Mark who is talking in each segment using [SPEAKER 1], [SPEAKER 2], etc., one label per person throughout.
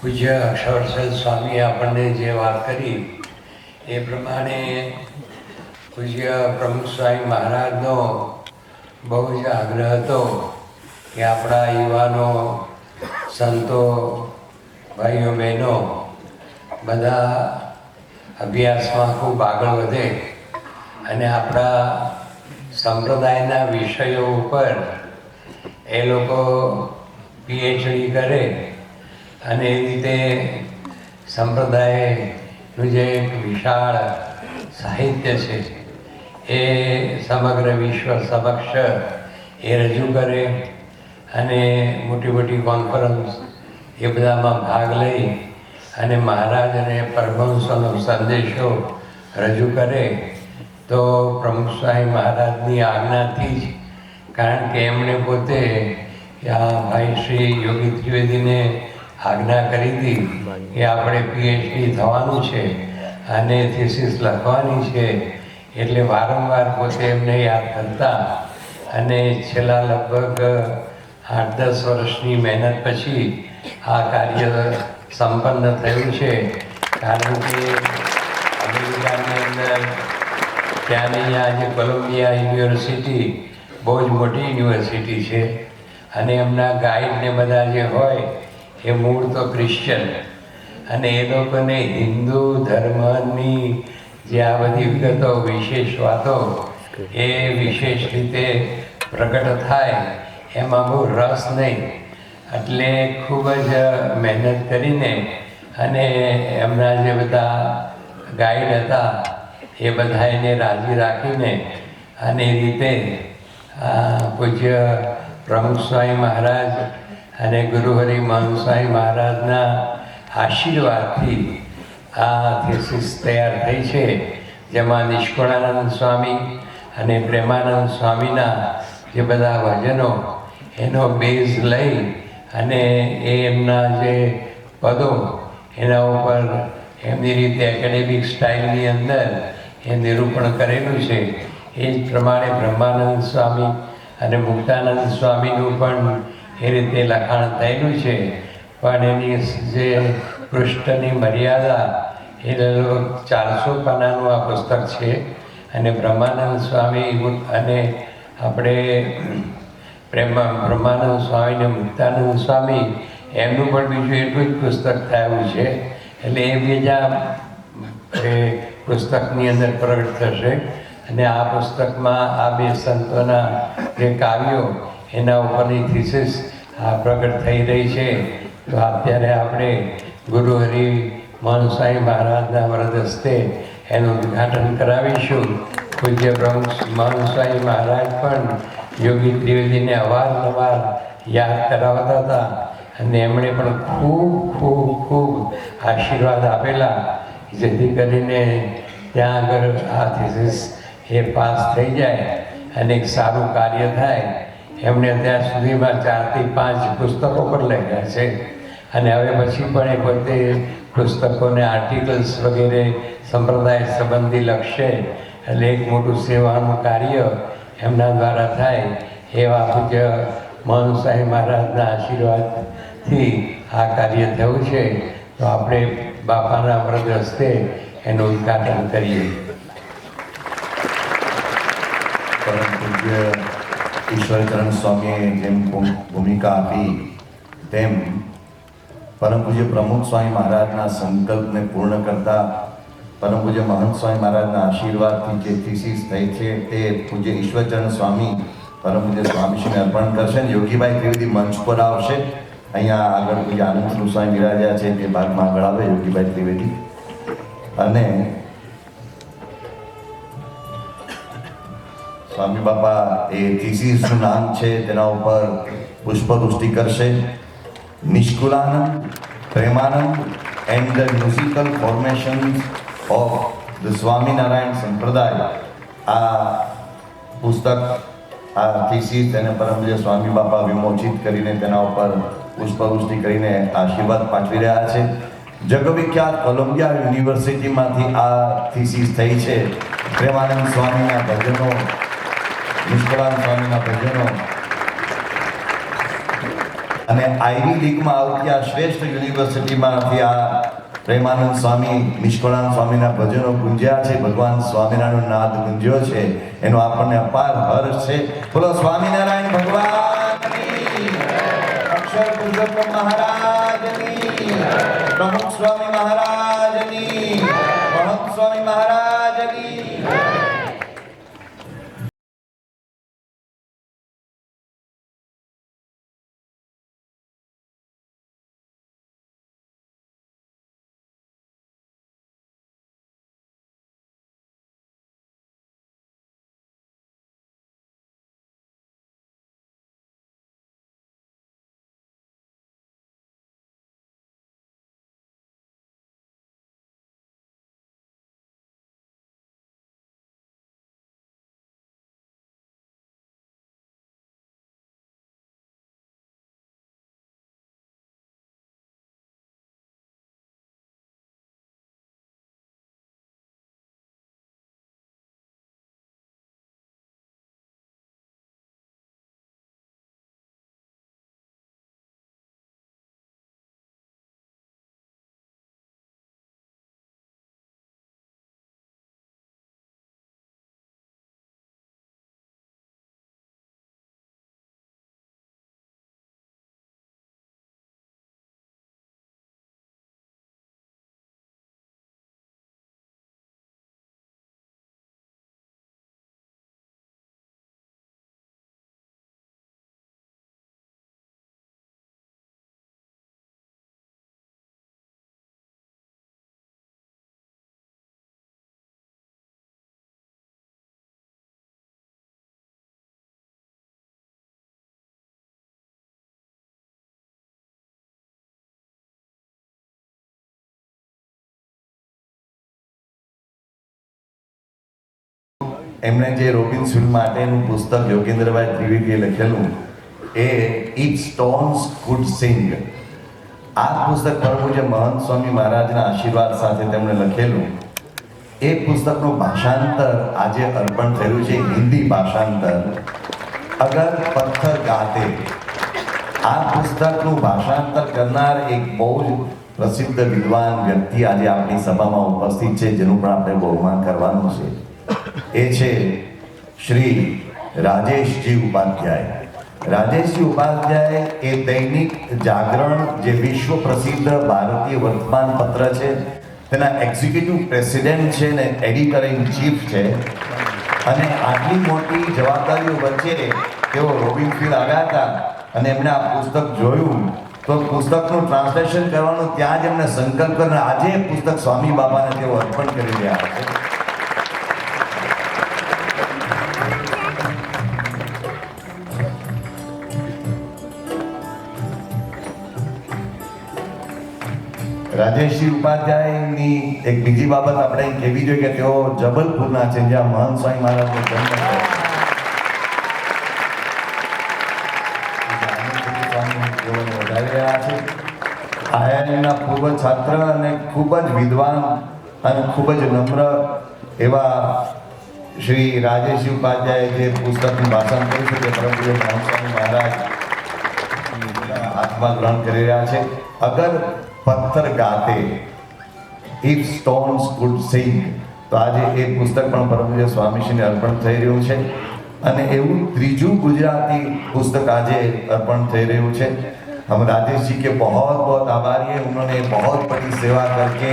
[SPEAKER 1] પૂજ્ય અક્ષરસદ સ્વામીએ આપણને જે વાત કરી, એ પ્રમાણે પૂજ્ય પ્રમુખ સ્વામી મહારાજનો બહુ જ આગ્રહ હતો કે આપણા યુવાનો, સંતો, ભાઈઓ, બહેનો બધા અભ્યાસમાં ખૂબ આગળ વધે અને આપણા સંપ્રદાયના વિષયો ઉપર એ લોકો પીએચડી કરે અને એ રીતે સંપ્રદાયનું જે એક વિશાળ સાહિત્ય છે, એ સમગ્ર વિશ્વ સમક્ષ એ રજૂ કરે અને મોટી મોટી કોન્ફરન્સ એ બધામાં ભાગ લઈ અને મહારાજ અને પરમહંસોનો સંદેશો રજૂ કરે, તો પ્રમુખ સ્વામી મહારાજની આજ્ઞાથી જ, કારણ કે એમણે પોતે આ ભાઈ શ્રી યોગી ત્રિવેદીને આજ્ઞા કરી હતી કે આપણે પીએચડી થવાનું છે અને થીસીસ લખવાની છે. એટલે વારંવાર પોતે એમને યાદ કરતા અને છેલ્લા લગભગ આઠ દસ વર્ષની મહેનત પછી આ કાર્ય સંપન્ન થયું છે. કારણ કે અમેરિકાની અંદર ત્યાંની આજે કોલંબિયા યુનિવર્સિટી બહુ જ મોટી યુનિવર્સિટી છે અને એમના ગાઈડ ને બધા જે હોય એ મૂળ તો ક્રિશ્ચન અને એ લોકોને હિન્દુ ધર્મની જે આ બધી વિગતો, વિશેષ વાતો, એ વિશેષ રીતે પ્રગટ થાય, એમાં બહુ રસ નહીં. એટલે ખૂબ જ મહેનત કરીને અને એમના જે બધા ગાઈડ હતા, એ બધા એને રાજી રાખીને અને એ રીતે પૂજ્ય પ્રમુખ સ્વામી મહારાજ અને ગુરુહરિ સ્વામી મહારાજના આશીર્વાદથી આ થેસિસ તૈયાર થઈ છે. જેમાં નિષ્કુળાનંદ સ્વામી અને પ્રેમાનંદ સ્વામીના જે બધા ભજનો, એનો બેઝ લઈ અને એ એમના જે પદો, એના ઉપર એમની રીતે એકેડેમિક સ્ટાઇલની અંદર એ નિરૂપણ કરેલું છે. એ જ પ્રમાણે બ્રહ્માનંદ સ્વામી અને મુક્તાનંદ સ્વામીનું પણ એ રીતે લખાણ થયેલું છે. પણ એની જે પૃષ્ઠની મર્યાદા એ ચારસો પાનાનું આ પુસ્તક છે. અને બ્રહ્માનંદ સ્વામી અને આપણે પ્રેમ બ્રહ્માનંદ સ્વામી અને મુક્તાનંદ સ્વામી એમનું પણ બીજું એટલું જ પુસ્તક થયું છે. એટલે એ બીજા એ પુસ્તકની અંદર પ્રગટ થશે. અને આ પુસ્તકમાં આ બે સંતોના જે કાવ્યો એના ઉપરની થીસીસ પ્રગટ થઈ રહી છે. તો અત્યારે આપણે ગુરુ હરિ મોહન સ્વામી મહારાજના વ્રત હસ્તે એનું ઉદ્ઘાટન કરાવીશું. પૂજ્ય પ્રમુખ મોહન સ્વામી મહારાજ પણ યોગી ત્રિવેદીને અવારનવાર યાદ કરાવતા હતા અને એમણે પણ ખૂબ ખૂબ ખૂબ આશીર્વાદ આપેલા, જેથી કરીને ત્યાં આગળ આ થીસીસ એ પાસ થઈ જાય અને એક સારું કાર્ય થાય. એમણે અત્યાર સુધીમાં ચારથી પાંચ પુસ્તકો પણ લખ્યા છે. અને હવે પછી પણ એ પોતે પુસ્તકોને આર્ટિકલ્સ વગેરે સંપ્રદાય સંબંધી લખશે. એટલે એક મોટું સેવાનું કાર્ય એમના દ્વારા થાય એવા પૂજ્ય મોહન સાહેબ મહારાજના આશીર્વાદથી આ કાર્ય થયું છે. તો આપણે બાપાના વ્રત હસ્તે એનું ઉદ્ઘાટન કરીએ.
[SPEAKER 2] પરમ પૂજ્ય ઈશ્વરચરણ સ્વામીએ જેમ ભૂમિકા આપી તેમ પરમ પૂજ્ય પ્રમુખ સ્વામી મહારાજના સંકલ્પને પૂર્ણ કરતા પરમ પૂજ્ય મહંત સ્વામી મહારાજના આશીર્વાદથી જે થીસીસ થઈ છે તે પૂજ્ય ઈશ્વરચરણ સ્વામી પરમ પૂજ્ય સ્વામીશ્રીને અર્પણ કરશે અને યોગીભાઈ ત્રિવેદી મંચ પર આવશે. અહીંયા આગળ પૂજ્ય આનંદ સ્વામી બિરાજ્યા છે તે ભાગમાં આગળ આવે યોગીભાઈ ત્રિવેદી. અને સ્વામી બાપા એ થીસીસનું નામ છે તેના ઉપર પુષ્પવૃષ્ટિ કરશે. Nishkulanand, Premanand and the musical formation of the Swaminarayan Sampraday. આ પુસ્તક, આ થીસીસ તેને પરમ સ્વામી બાપા વિમોચિત કરીને તેના ઉપર પુષ્પવૃષ્ટિ કરીને આશીર્વાદ પાઠવી રહ્યા છે. જગવિખ્યાત કોલંબિયા યુનિવર્સિટીમાંથી આ થીસીસ થઈ છે. પ્રેમાનંદ સ્વામીના ભજનો નિષ્કળાનંદ સ્વામીના ભજનો. અને આઈવી લીગમાં આવતી આ શ્રેષ્ઠ યુનિવર્સિટીમાંથી આ પ્રેમાનંદ સ્વામી, નિષ્કળાન સ્વામીના ભજનો ગુંજ્યા છે. ભગવાન સ્વામિનારાયણ નાદ ગુંજ્યો છે. એનો આપણને અપાર હર્ષ છે. બોલો, સ્વામિનારાયણ ભગવાન અક્ષર પ્રમુખ સ્વામી મહારાજની એમણે જે રોબિન્સવિલ માટેનું પુસ્તક યોગેન્દ્રભાઈ ત્રિવેદીએ લખેલું, એ ઇટ સ્ટોન્સ કુડ સિંગ આ પુસ્તક પરમ જે મહંત સ્વામી મહારાજના આશીર્વાદ સાથે તેમણે લખેલું, એ પુસ્તકનું ભાષાંતર આજે અર્પણ થયું છે, હિન્દી ભાષાંતર. અગર પથ્થર ગાતે. આ પુસ્તકનું ભાષાંતર કરનાર એક બહુ જ પ્રસિદ્ધ વિદ્વાન વ્યક્તિ આજે આપણી સભામાં ઉપસ્થિત છે, જેનું પણ આપણે બહુમાન કરવાનું છે. એ છે શ્રી રાજેશજી ઉપાધ્યાય. રાજેશજી ઉપાધ્યાય એ દૈનિક જાગરણ જે વિશ્વ પ્રસિદ્ધ ભારતીય વર્તમાન પત્ર છે, તેના એક્ઝિક્યુટિવ પ્રેસિડેન્ટ છે ને એડિટર ઇન ચીફ છે. અને આટલી મોટી જવાબદારીઓ વચ્ચે તેઓ રોબિનફિલ્ડ આવ્યા હતા અને એમણે આ પુસ્તક જોયું. તો પુસ્તકનું ટ્રાન્સલેશન કરવાનું ત્યાં જ એમને સંકલ્પ કરીને આજે પુસ્તક સ્વામી બાબાને તેઓ અર્પણ કરી રહ્યા છે. રાજેશજી ઉપાધ્યાયની એક બીજી બાબત આપણે કહેવી જોઈએ કે તેઓ જબલપુરના છે, જ્યાં મહાન સ્વામી મહારાજનો જન્મ રહ્યા છે. આયાનના પૂર્વ છાત્ર અને ખૂબ જ વિદ્વાન અને ખૂબ જ નમ્ર એવા શ્રી રાજેશજી ઉપાધ્યાય જે પુસ્તકનું ભાષણ કર્યું છે, તે પરમ મહાન સ્વામી મહારાજ હાથમાં ગ્રહણ કરી રહ્યા છે. અગર પથ્થર ગાતે ઇફ સ્ટોન્સ કુડ સિંગ તો આજે એ પુસ્તક પણ પરમ પૂજ્ય સ્વામીશ્રીને અર્પણ થઈ રહ્યું છે અને એવું ત્રીજું ગુજરાતી પુસ્તક આજે અર્પણ થઈ રહ્યું છે हम राजेश जी के बहुत बहुत आभारी हैं उन्होंने बहुत बड़ी सेवा करके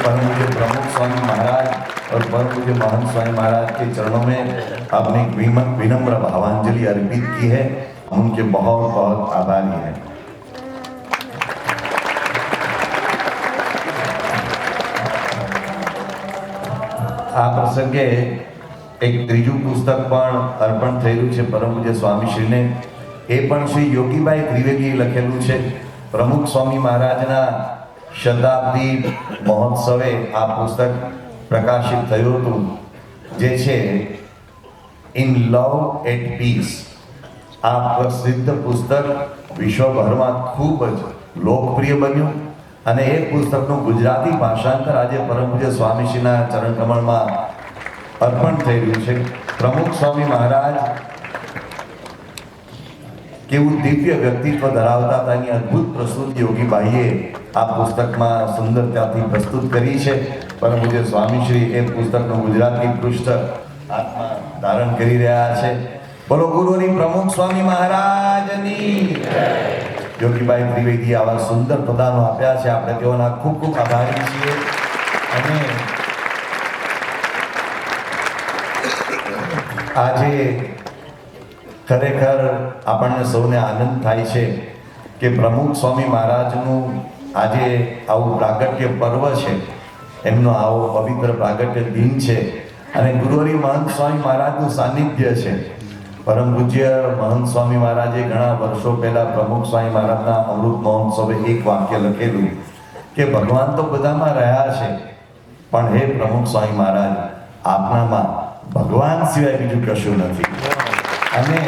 [SPEAKER 2] परम पूज्य प्रमुख स्वामी महाराज और परम पूज्य महंत स्वामी महाराज के चरणों में अपनी एक विम- विनम्र भावांजलि अर्पित की है हम उनके बहुत बहुत आभारी हैं આ પ્રસંગે એક ત્રીજું પુસ્તક પણ અર્પણ થયેલું છે પરમ પૂજ્ય સ્વામીશ્રીને. એ પણ શ્રી યોગીભાઈ ત્રિવેદીએ લખેલું છે. પ્રમુખ સ્વામી મહારાજના શતાબ્દી મહોત્સવે આ પુસ્તક પ્રકાશિત થયું હતું. જે છે, ઇન લવ એટ પીસ આ પ્રસિદ્ધ પુસ્તક વિશ્વભરમાં ખૂબ જ લોકપ્રિય બન્યું. અને એ પુસ્તકનું ગુજરાતી ભાષાંતર આજે પરમ પૂજ્ય સ્વામીશ્રીના ચરણ કમળમાં અર્પણ થઈ રહ્યું છે. પ્રમુખ સ્વામી મહારાજ કેવું દિવ્ય વ્યક્તિત્વ ધરાવતા હતા, એની અદ્ભુત પ્રસ્તુતિ યોગીબાઈએ આ પુસ્તકમાં સુંદરતાથી પ્રસ્તુત કરી છે. પરમ પૂજ્ય સ્વામીશ્રી એ પુસ્તકનું ગુજરાતી પૃષ્ઠ આત્મા ધારણ કરી રહ્યા છે. બોલો ગુરુની પ્રમુખ સ્વામી મહારાજની યોગીભાઈ ત્રિવેદી આવા સુંદર પ્રદાનો આપ્યા છે. આપણે તેઓના ખૂબ ખૂબ આભારી છીએ. અને આજે ખરેખર આપણને સૌને આનંદ થાય છે કે પ્રમુખ સ્વામી મહારાજનું આજે આવું પ્રાગટ્ય પર્વ છે. એમનો આવો પવિત્ર પ્રાગટ્ય દિન છે. અને ગુરુહરિ મહંત સ્વામી મહારાજનું સાનિધ્ય છે. પરમ પૂજ્ય મહંત સ્વામી મહારાજે ઘણા વર્ષો પહેલા પ્રમુખ સ્વામી મહારાજના અમૃત મહોત્સવે એક વાક્ય લખેલું કે ભગવાન તો બધામાં રહ્યા છે, પણ હે પ્રમુખ સ્વામી મહારાજ, આપણામાં ભગવાન સિવાય બીજું કશું નથી. અને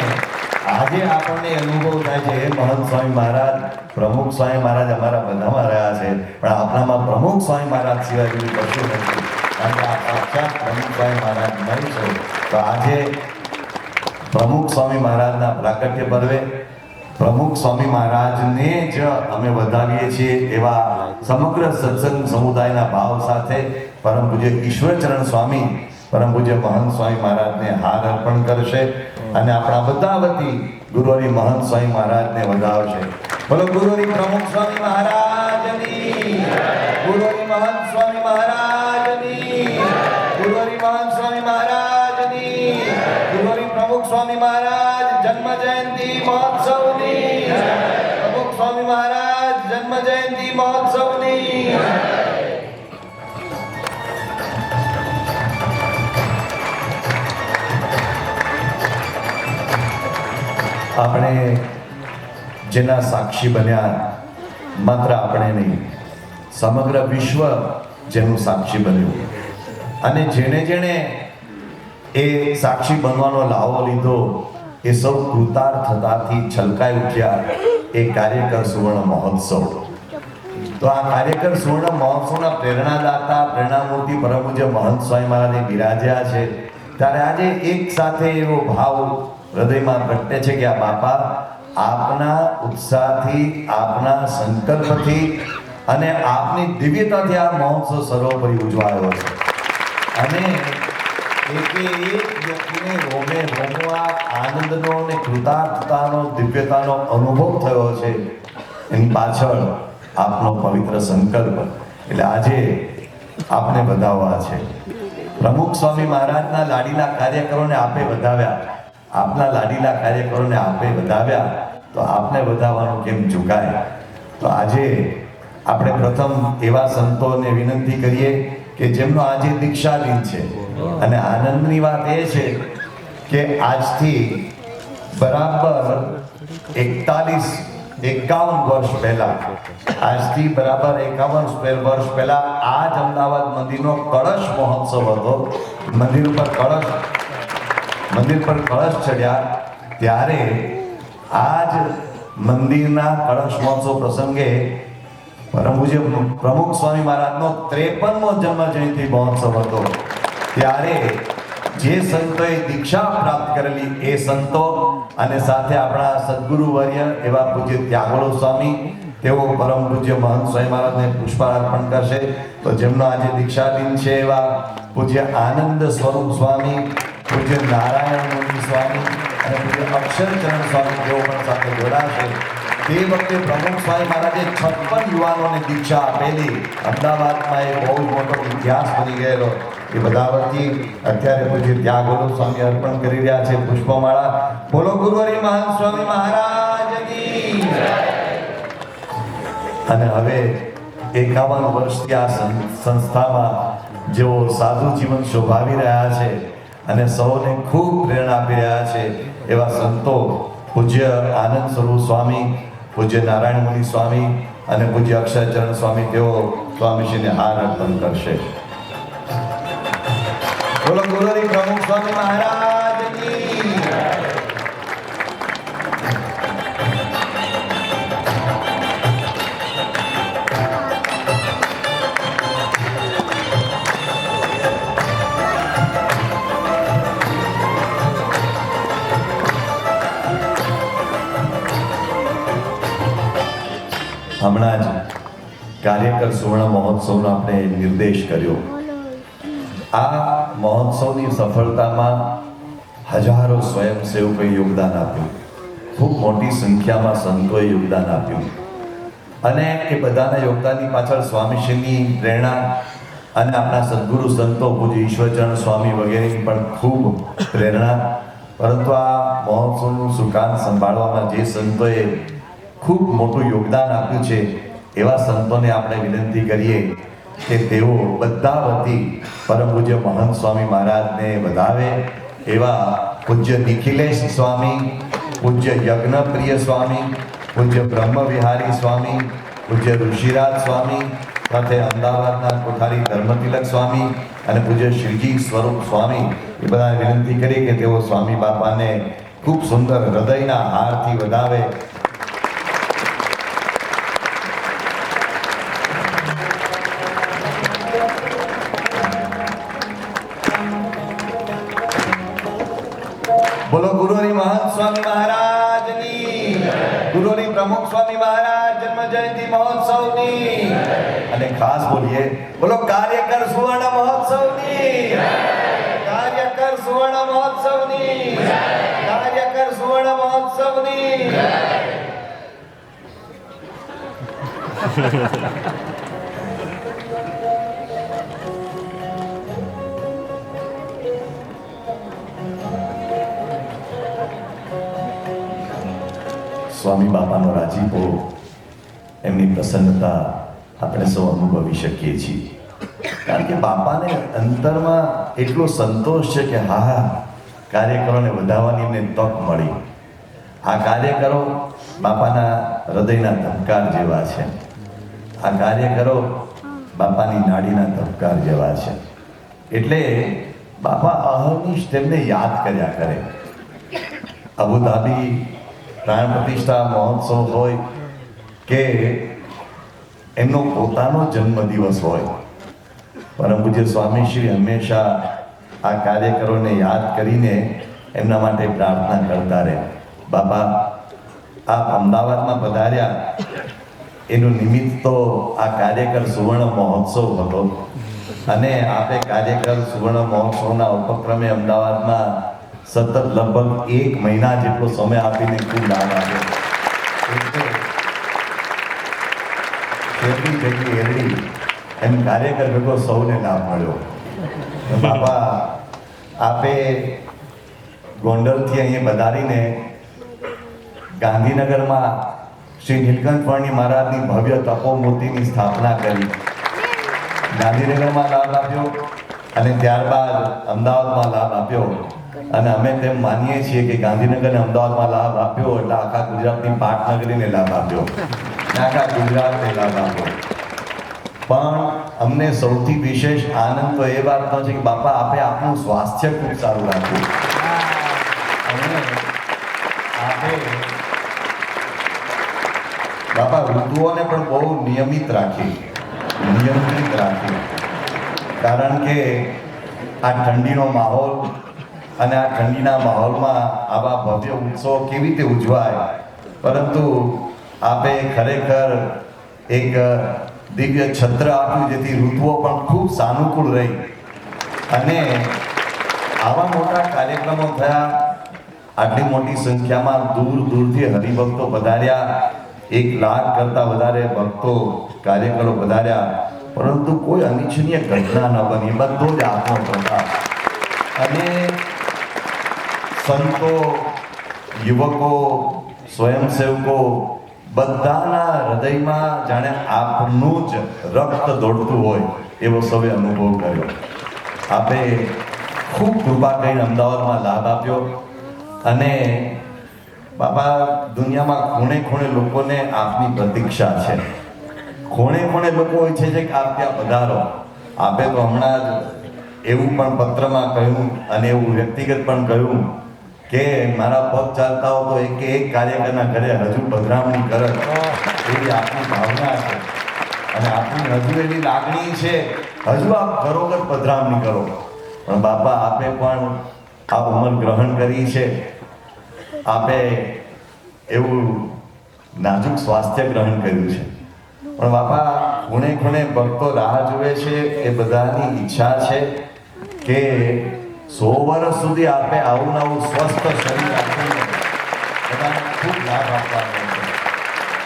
[SPEAKER 2] આજે આપણને અનુભવ થાય છે મહંત સ્વામી મહારાજ, પ્રમુખ સ્વામી મહારાજ અમારા બધામાં રહ્યા છે, પણ આપણામાં પ્રમુખ સ્વામી મહારાજ સિવાય બીજું કશું નથી. કે આ સાક્ષાત પ્રમુખ સ્વામી મહારાજ છે. તો આજે પ્રમુખ સ્વામી મહારાજના પ્રાગટ્ય પર્વે પ્રમુખ સ્વામી મહારાજને જ અમે વધાવીએ છીએ એવા સમગ્ર સત્સંગ સમુદાયના ભાવ સાથે પરમ પૂજ્ય ઈશ્વરચરણ સ્વામી, પરમ પૂજ્ય મહંત સ્વામી મહારાજને હાર અર્પણ કરશે અને આપણા બધા વતી ગુરુની મહંત સ્વામી મહારાજને વધાવશે. બોલો ગુરુની પ્રમુખ સ્વામી મહારાજની. ગુરુહરિ મહંત જયંતિ મહોત્સવની. આપણે જેના સાક્ષી બન્યા માત્ર આપણે નહીં, સમગ્ર વિશ્વ જેનું સાક્ષી બન્યું. અને જેણે જેણે એ સાક્ષી બનવાનો લાવો લીધો, એ સૌ કૃતાર્થતાથી છલકાઈ ઉઠ્યા એ કાર્યકર સુવર્ણ મહોત્સવ. તો આ કાર્યકર સુવર્ણ મહોત્સવના પ્રેરણાદાતા, પ્રેરણામૂર્તિ પરમુજ્ય મહંત સ્વામી મહારાજે બિરાજ્યા છે. ત્યારે આજે એક સાથે એવો ભાવ હૃદયમાં ઘટે છે કે આ બાપા આપના ઉત્સાહથી, આપના સંકલ્પથી અને આપની દિવ્યતાથી આ મહોત્સવ સર્વોપરી ઉજવાયો છે. અને એકે એક વ્યક્તિને રોમે રોમો આ આનંદનો અને કૃતાર્થતાનો, દિવ્યતાનો અનુભવ થયો છે એની પાછળ આપનો પવિત્ર સંકલ્પ. એટલે આજે આપને વધાવવા છે. પ્રમુખ સ્વામી મહારાજના લાડીલા કાર્યકરોને આપે વધાવ્યા આપના લાડીલા કાર્યકરોને આપે વધાવ્યા તો આપને વધાવવાનું કેમ ચૂકાય? તો આજે આપણે પ્રથમ એવા સંતોને વિનંતી કરીએ કે જેમનો આજે દીક્ષા દિન છે. અને આનંદની વાત એ છે કે આજથી બરાબર એકતાલીસ એકાવન વર્ષ પહેલા. આજથી બરાબર એકાવન વર્ષ પહેલા આ જ અમદાવાદ મંદિરનો કળશ મહોત્સવ હતો. મંદિર ઉપર કળશ, મંદિર પર કળશ ચડ્યા. ત્યારે આજ મંદિરના કળશ મહોત્સવ પ્રસંગે પરમપૂજ્ય પ્રમુખ સ્વામી મહારાજનો ત્રેપનમો જન્મ જયંતિ મહોત્સવ હતો. ત્યારે જે સંતોએ દીક્ષા પ્રાપ્ત કરેલી એ સંતો અને સાથે આપણા સદગુરુ વર્ય એવા પૂજ્ય ત્યાગોળો સ્વામી, તેઓ પરમ પૂજ્ય મહંત સ્વામી મહારાજને પુષ્પાર્પણ કરશે. તો જેમનો આજે દીક્ષા દિન છે એવા પૂજ્ય આનંદ સ્વરૂપ સ્વામી, પૂજ્ય નારાયણ મુનિ સ્વામી અને પૂજ્ય અક્ષરચરણ સ્વામી તેઓ પણ સાથે જોડાશે. તે વખતે પ્રમુખ સ્વામી મહારાજે છપ્પન યુવાનોને દીક્ષા આપેલી. અમદાવાદમાં એ બહુ મોટો ઇતિહાસ બની ગયેલો. એ બધા વતી અત્યારે પૂજ્ય ત્યાગોલો સ્વામી અર્પણ કરી રહ્યા છે પુષ્પમાળા. બોલો ગુરુહરિ મહાન સ્વામી મહારાજની અને હવે એકાવન વર્ષથી આ સંસ્થામાં જેઓ સાધુ જીવન શોભાવી રહ્યા છે અને સૌને ખૂબ પ્રેરણા આપી રહ્યા છે એવા સંતો પૂજ્ય આનંદ સ્વરૂપ સ્વામી, પૂજ્ય નારાયણ મુનિ સ્વામી અને પૂજ્ય અક્ષરચરણ સ્વામી તેઓ સ્વામીજીને હાર અર્પણ કરશે. બોલો ગુરુહરિ પ્રમુખ સ્વામી મહારાજ હમણાં જ કાર્યકર સુવર્ણ મહોત્સવનો આપણે નિર્દેશ કર્યો. આ મહોત્સવની સફળતામાં હજારો સ્વયંસેવકોએ યોગદાન આપ્યું. ખૂબ મોટી સંખ્યામાં સંતોએ યોગદાન આપ્યું. અને એ બધાના યોગદાનની પાછળ સ્વામીશ્રીની પ્રેરણા અને આપણા સદગુરુ સંતો પૂજ્ય ઈશ્વરચરણ સ્વામી વગેરેની પણ ખૂબ પ્રેરણા. પરંતુ આ મહોત્સવનું સુકાન સંભાળવામાં જે સંતોએ ખૂબ મોટું યોગદાન આપ્યું છે, એવા સંતોને આપણે વિનંતી કરીએ કે તેઓ બધા વતી પરમ પૂજ્ય મહંત સ્વામી મહારાજને વધાવે એવા પૂજ્ય નિખિલેશ સ્વામી, પૂજ્ય યજ્ઞપ્રિય સ્વામી, પૂજ્ય બ્રહ્મ વિહારી સ્વામી, પૂજ્ય ઋષિરાજ સ્વામી, સાથે અમદાવાદના કોઠારી ધર્મતિલક સ્વામી અને પૂજ્ય શ્રીજી સ્વરૂપ સ્વામી એ બધા વિનંતી કરી કે તેઓ સ્વામી બાપાને ખૂબ સુંદર હૃદયના હારથી વધાવે ખાસ બોલીએ. બોલો, કાર્યકર સુવર્ણ મહોત્સવની. કાર્યકર સુવર્ણ મહોત્સવની. કાર્યકર સુવર્ણ મહોત્સવની. સ્વામી બાપાનો રાજીપો, એમની પ્રસન્નતા આપણે સૌ અનુભવી શકીએ છીએ. કારણ કે બાપાને અંતરમાં એટલો સંતોષ છે કે હા હા, કાર્યકરોને વધારવાની એમને તક મળી. આ કાર્યકરો બાપાના હૃદયના ધબકાર જેવા છે. આ કાર્યકરો બાપાની નાડીના ધબકાર જેવા છે. એટલે બાપા અહર્નિશ તેમને યાદ કર્યા કરે. અબુધાબી પ્રાણ પ્રતિષ્ઠા મહોત્સવ હોય કે એમનો પોતાનો જન્મદિવસ હોય. પરમ પૂજ્ય સ્વામીશ્રી હંમેશા આ કાર્યકરોને યાદ કરીને એમના માટે પ્રાર્થના કરતા રહે. બાપા, આપ અમદાવાદમાં પધાર્યા. એનું નિમિત્ત તો આ કાર્યકર સુવર્ણ મહોત્સવ હતો. અને આપે કાર્યકર સુવર્ણ મહોત્સવના ઉપક્રમે અમદાવાદમાં સતત લગભગ એક મહિના જેટલો સમય આપીને ખૂબ લાભ આપ્યો. શેરડી ભેગી એરડી. એમ કાર્યકર ભેગો સૌને લાભ મળ્યો. બાપા, આપે ગોંડલથી અહીંયા પધારીને ગાંધીનગરમાં શ્રી નીલકંઠ વર્ણી મહારાજની ભવ્ય તપોમૂર્તિની સ્થાપના કરી. ગાંધીનગરમાં લાભ આપ્યો અને ત્યારબાદ અમદાવાદમાં લાભ આપ્યો. અને અમે તેમ માનીએ છીએ કે ગાંધીનગરને અમદાવાદમાં લાભ આપ્યો એટલે આખા ગુજરાતની પાટનગરીને લાભ આપ્યો. આખા ગુજરાતને લાભ આપો પણ અમને સૌથી વિશેષ આનંદ તો એ વાતનો છે કે બાપા, આપે આપનું સ્વાસ્થ્ય ખૂબ સારું રાખ્યું. બાપા, ઋતુઓને પણ બહુ નિયમિત રાખી. નિયંત્રિત રાખી. કારણ કે આ ઠંડીનો માહોલ અને આ ઠંડીના માહોલમાં આવા ભવ્ય ઉત્સવ કેવી રીતે ઉજવાય? પરંતુ આપે ખરેખર એક દિવ્ય છત્ર આપ્યું જેથી ઋતુઓ પણ ખૂબ સાનુકૂળ રહી. અને આવા મોટા કાર્યક્રમો થયા, આટલી મોટી સંખ્યામાં દૂર દૂરથી હરિભક્તો પધાર્યા, એક લાખ કરતા વધારે ભક્તો કાર્યકરો પધાર્યા, પરંતુ કોઈ અનિચ્છનીય ઘટના ન બની બધો જ આપનો પ્રતાપ અને સંતો, યુવકો, સ્વયંસેવકો બધાના હૃદયમાં જાણે આપનું જ રક્ત દોડતું હોય એવો સૌએ અનુભવ કર્યો. આપે ખૂબ કૃપા કરીને અમદાવાદમાં લાભ આપ્યો અને બાબા, દુનિયામાં ખૂણે ખૂણે લોકોને આપની પ્રતીક્ષા છે. ખૂણે ખૂણે લોકો ઈચ્છે છે કે આપ ત્યાં પધારો. આપે તો હમણાં જ એવું પણ પત્રમાં કહ્યું અને એવું વ્યક્તિગત પણ કહ્યું કે મારા પગ ચાલતા હો તો એક એક કાર્યકરના ઘરે હજુ પધરામણી કરે. એવી આપની ભાવના છે. અને આપની હજુ એવી લાગણી છે, હજુ આપ ઘરોઘર પધરામણી કરો. પણ બાપા, આપે પણ આ ઉંમર ગ્રહણ કરી છે. આપે એવું નાજુક સ્વાસ્થ્ય ગ્રહણ કર્યું છે. પણ બાપા, ખૂણે ખૂણે ભક્તો રાહ જુએ છે, એ બધાની ઈચ્છા છે કે સો વર્ષ સુધી આપે આવું નવું સ્વસ્થ શરીર આપીને બધાને ખૂબ લાભ આપવાનો છે.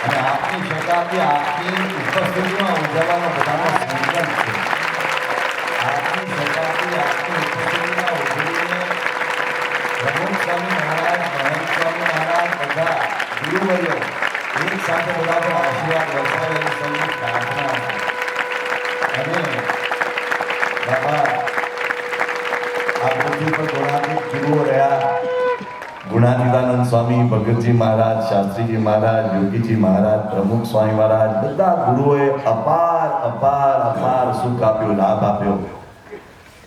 [SPEAKER 2] અને આપની શતાબ્દી, આપની ઉપસ્થિતિમાં ઉજવવાનો બધાનો સંકલ્પ છે. આપની શતાબ્દી, આપની ઉપસ્થિતિમાં ઉજવીને પ્રમુખ સ્વામી મહારાજ મહંત સ્વામી મહારાજ બધા ગુરુવર્યો એક સાથે બધા પર આશીર્વાદ વર્ષાય એવી સૌની પ્રાર્થના અને બાપા ગુણાતીત ગુરુઓ રહ્યા ગુણાતીતાનંદ સ્વામી ભગતજી મહારાજ શાસ્ત્રીજી મહારાજ યોગીજી મહારાજ પ્રમુખ સ્વામી મહારાજ બધા ગુરુઓએ અપાર અપાર અપાર સુખ આપ્યો લાભ આપ્યો